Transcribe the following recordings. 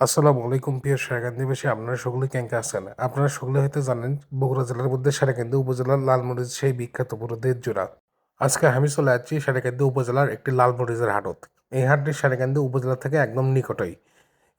আসসালামু আলাইকুম প্রিয় সারাকান্দিবাসী আপনারা সকলে ক্যাঙ্কে আছেন? আপনারা সকলে হয়তো জানেন, বগুড়া জেলার মধ্যে সারাকান্দি উপজেলার লালমরিচ, সেই বিখ্যাত পুরোদের জোড়া। আজকে আমি চলে যাচ্ছি সারাকান্দি উপজেলার একটি লালমরিচের হাটত। এই হাটটি সারাকান্দি উপজেলা থেকে একদম নিকটই।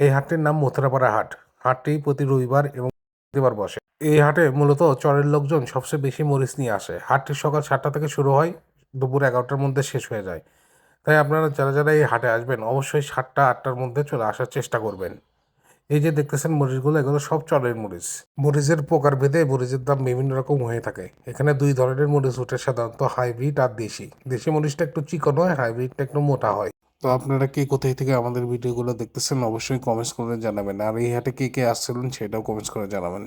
এই হাটটির নাম মথুরাপাড়া হাট। হাটটি প্রতি রবিবার এবং বৃহস্পতিবার বসে। এই হাটে মূলত চরের লোকজন সবচেয়ে বেশি মরিচ নিয়ে আসে। হাটটি সকাল সাতটা থেকে শুরু হয়, দুপুর এগারোটার মধ্যে শেষ হয়ে যায়। তাই আপনারা যারা যারা এই হাটে আসবেন অবশ্যই সাতটা আটটার মধ্যে চলে আসার চেষ্টা করবেন। এই যে দেখতেছেন মরিচগুলো এগুলো সব চরের মরিচ। মরিচের প্রকার ভেদে মরিচের দাম বিভিন্ন রকম হয়ে থাকে। এখানে দুই ধরনের মরিচ ওঠে সাধারণত হাইব্রিড আর দেশি। দেশি মরিচটা একটু চিকন হয় হাইব্রিডটা একটু মোটা হয়। তো আপনারা কে কোথায় থেকে আমাদের ভিডিওগুলো দেখতেছেন অবশ্যই কমেন্টস করে জানাবেন। আর এই হাটে কে কে আসছিলেন সেটাও কমেন্টস করে জানাবেন।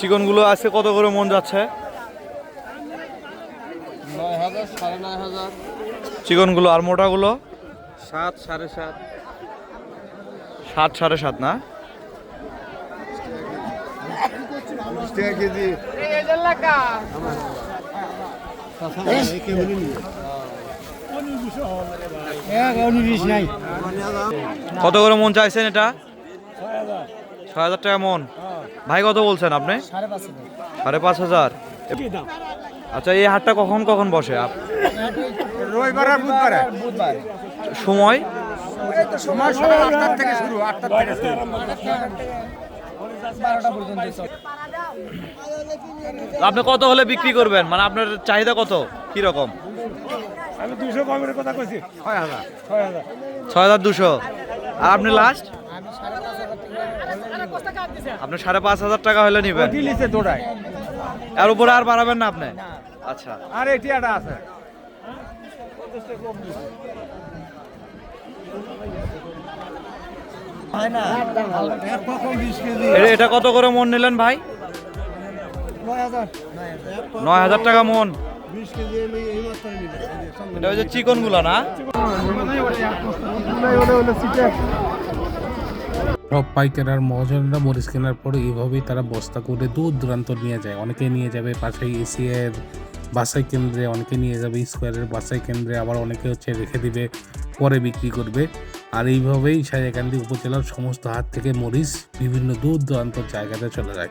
চিকনগুলো আছে কত করে মন যাচ্ছে? নয় হাজার সাড়ে নয় হাজার। চিকনগুলো আর মোটাগুলো? সাত সাড়ে সাত। সাত সাড়ে সাত না? কত করে মন চাইছেন এটা? ছয় হাজার টাকা মন। ভাই কত বলছেন আপনি? সাড়ে পাঁচ হাজার। আচ্ছা এই হাটটা কখন কখন বসে? আপ- রবিবার আর বুধবার? সময়? সময় সকাল আটটার থেকে শুরু আটটার থেকে শুরু। আপনি কত হলে বিক্রি করবেন? মানে আপনার চাহিদা কত? কি রকম? আমি দুইশো কমের কথা কইছি। ছয় হাজার। ছয় হাজার। ছয় হাজার দুশো। আর আপনি লাস্ট আপনি সাড়ে পাঁচ হাজার টাকা হলে নিবেন। এর উপরে আর বাড়াবেন না আপনি? আচ্ছা। আর এটি একটা আছে। এটা কত করে মন নিলেন ভাই? নয় হাজার। টাকা মন। এটা হচ্ছে চিকনগুলা না? সব পাইকার আর মহাজনরা মরিচ কেনার পরে এইভাবেই তারা বস্তা করে দূর দূরান্ত নিয়ে যায়। অনেকে নিয়ে যাবে পাশে এসিয়ার বাসাই কেন্দ্রে অনেকে নিয়ে যাবে স্কোয়ারের বাসাই কেন্দ্রে আবার অনেকে হচ্ছে রেখে দিবে, পরে বিক্রি করবে। আর এইভাবেই সাজাকান্দি উপজেলার সমস্ত হাত থেকে মরিচ বিভিন্ন দূর দূরান্ত জায়গাতে চলে যায়।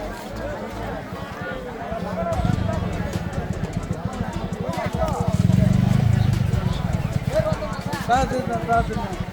راضي راضي